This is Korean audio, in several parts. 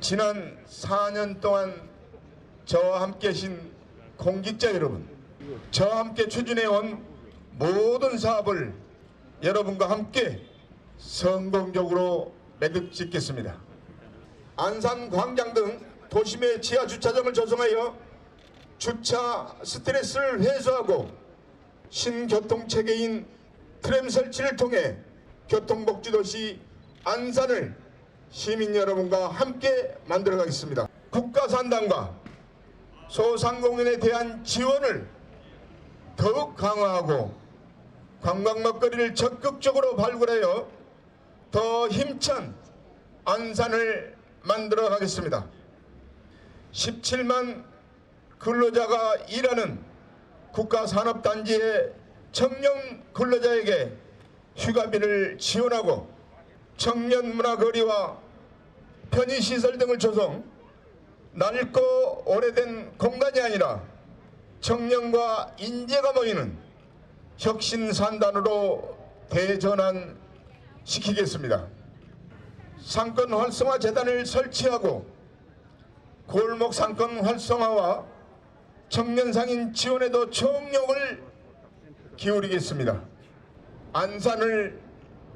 지난 4년 동안 저와 함께 하신 공직자 여러분, 저와 함께 추진해온 모든 사업을 여러분과 함께 성공적으로 매듭 짓겠습니다. 안산 광장 등 도심의 지하 주차장을 조성하여 주차 스트레스를 해소하고 신교통 체계인 트램 설치를 통해 교통복지도시 안산을 시민 여러분과 함께 만들어가겠습니다. 국가산단과 소상공인에 대한 지원을 더욱 강화하고 관광 먹거리를 적극적으로 발굴하여 더 힘찬 안산을 만들어 가겠습니다. 17만 근로자가 일하는 국가산업단지의 청년 근로자에게 휴가비를 지원하고 청년 문화거리와 편의시설 등을 조성 낡고 오래된 공간이 아니라 청년과 인재가 모이는 혁신산단으로 대전환시키겠습니다. 상권 활성화 재단을 설치하고 골목 상권 활성화와 청년 상인 지원에도 총력을 기울이겠습니다. 안산을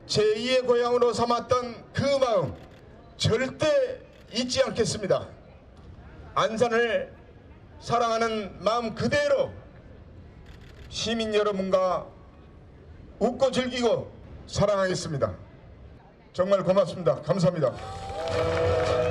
제2의 고향으로 삼았던 그 마음 절대 잊지 않겠습니다. 안산을 사랑하는 마음 그대로 시민 여러분과 웃고 즐기고 사랑하겠습니다. 정말 고맙습니다. 감사합니다.